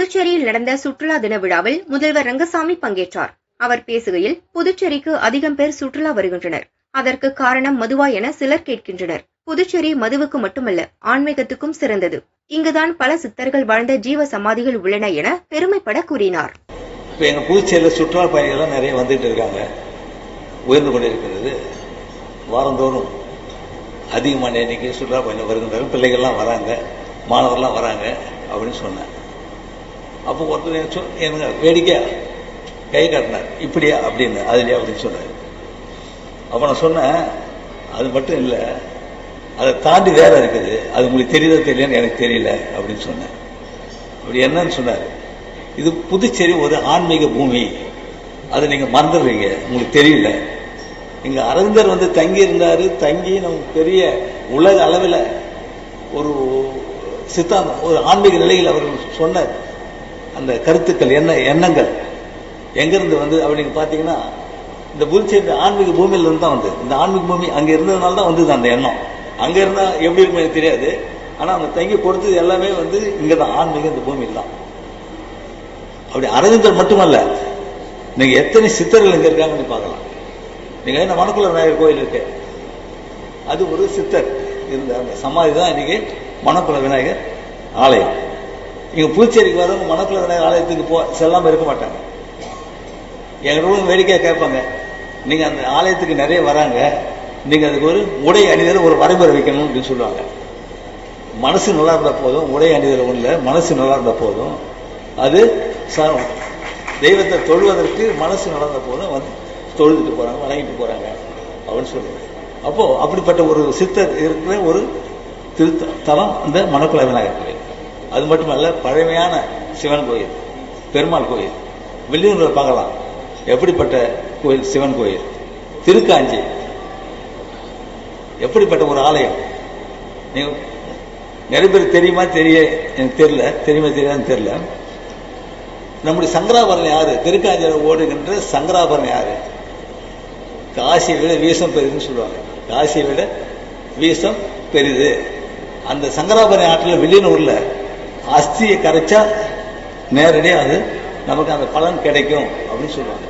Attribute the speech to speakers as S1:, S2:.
S1: புதுச்சேரியில் நடந்த சுற்றுலா தின விழாவில் முதல்வர் ரங்கசாமி பங்கேற்றார். அவர் பேசுகையில் புதுச்சேரிக்கு அதிகம் பேர் சுற்றுலா வருகின்றனர். அதற்கு காரணம் மதுவா என சிலர் கேட்கின்றனர். புதுச்சேரி மதுவுக்கு மட்டுமல்ல ஆன்மீகத்துக்கும் சிறந்தது. இங்குதான் பல சித்தர்கள் வாழ்ந்த ஜீவ சமாதிகள் உள்ளன என பெருமைப்பட கூறினார்.
S2: இப்போ எங்கள் புதுச்சேரியில் சுற்றுலா பயணிகள்லாம் நிறைய வந்துட்டு இருக்காங்க. உயர்ந்து கொண்டிருக்கிறது வாரந்தோறும் அதிகமான எண்ணிக்கை சுற்றுலா பயணிகள் வருகின்றார்கள் பிள்ளைகள்லாம் வராங்க. மாணவர்லாம் வராங்க அப்படின்னு சொன்னேன். அப்போ ஒருத்தர் எனக்கு சொ- எனக்கு வேடிக்கையா? கை காட்டினார். இப்படியா? அப்படின்னு அதுலையா அப்படின்னு சொன்னார். அப்போ நான் சொன்னேன் அது மட்டும் இல்லை அதை தாண்டி வேற இருக்குது. அது உங்களுக்கு தெரியுதா தெரியலன்னு எனக்கு தெரியல அப்படின்னு சொன்னேன். அப்படி என்னன்னு சொன்னார். இது புதுச்சேரி ஒரு ஆன்மீக பூமி. அதை நீங்கள் மறந்துடுறீங்க. உங்களுக்கு தெரியல. இங்க அரவிந்தர் வந்து தங்கி இருந்தாரு தங்கி நமக்கு பெரிய உலக அளவில் ஒரு சித்தாந்தம் ஒரு ஆன்மீக நிலையில் அவர் சொன்னார். அந்த கருத்துக்கள் என்ன எண்ணங்கள். எங்கிருந்து வந்து அப்படின்னு பார்த்தீங்கன்னா இந்த புதுச்சேரி ஆன்மீக பூமியில இருந்து தான் வந்து இந்த ஆன்மீக பூமி அங்க இருந்ததுனால தான் வந்தது அந்த எண்ணம். அங்க இருந்தால் எப்படி இருக்கும் எனக்கு தெரியாது. ஆனா அவங்க தங்கி கொடுத்தது எல்லாமே வந்து இங்கே தான் ஆன்மீக இந்த பூமியில் தான். அப்படி அரவிந்தர் மட்டுமல்ல நீங்க எத்தனை சித்தர்கள் இங்க இருக்காங்கன்னு பார்க்கலாம். நீங்க என்ன மணக்குள விநாயகர் கோயில் இருக்கு. அது ஒரு சித்தர். இருந்த அந்த சமாதி தான் இன்னைக்கு மணக்குள விநாயகர் ஆலயம். இங்க புதுச்சேரிக்கு வரவங்க மணக்குள விநாயகர் ஆலயத்துக்கு போ செல்லாமல் இருக்க மாட்டாங்க. எங்களோட வேடிக்கையாக கேட்பாங்க. நீங்கள் அந்த ஆலயத்துக்கு நிறைய வராங்க. நீங்கள் அதுக்கு ஒரு உடை அணிதல் ஒரு வரைமுறை வைக்கணும் அப்படின்னு சொல்லுவாங்க. மனசு நல்லா இருந்தால் போதும் உடை அணிதல் ஒண்ணுல மனசு நல்லா இருந்தால் போதும். அது சாரம் தெய்வத்தை தொழுவதற்கு மனசு நல்லா இருந்தா போதும் வந்து தொழுதுட்டு போகிறாங்க வணங்கிட்டு போகிறாங்க அப்படின்னு சொல்லுவாங்க. அப்போது அப்படிப்பட்ட ஒரு சித்தர் இருக்கிற ஒரு திருத்த தலம் இந்த மணக்குள விநாயகர் அது மட்டுமல்ல பழமையான சிவன் கோயில் பெருமாள் கோயில். வெளியூர்ல பார்க்கலாம். எப்படிப்பட்ட கோயில் சிவன் கோயில்? திருக்காஞ்சி. எப்படிப்பட்ட ஒரு ஆலயம்? நீ நிறைய பேர் தெரியுமா? தெரிய எனக்கு தெரியல. தெரியுமா தெரியாதுன்னு தெரியல. நம்முடைய சங்கராபரணம் யாரு? திருக்காஞ்சியில் ஓடுகின்ற சங்கராபரணம் யாரு? காசியை விட வீசம் பெரிதுன்னு சொல்லுவாங்க. காசியை விட வீசம் பெரிது. அந்த சங்கராபரணி ஆற்றில் உள்ள அஸ்தியை கரைச்சா நேரடியாக அது நமக்கு அந்த பலன் கிடைக்கும் அப்படின்னு சொல்லுவாங்க.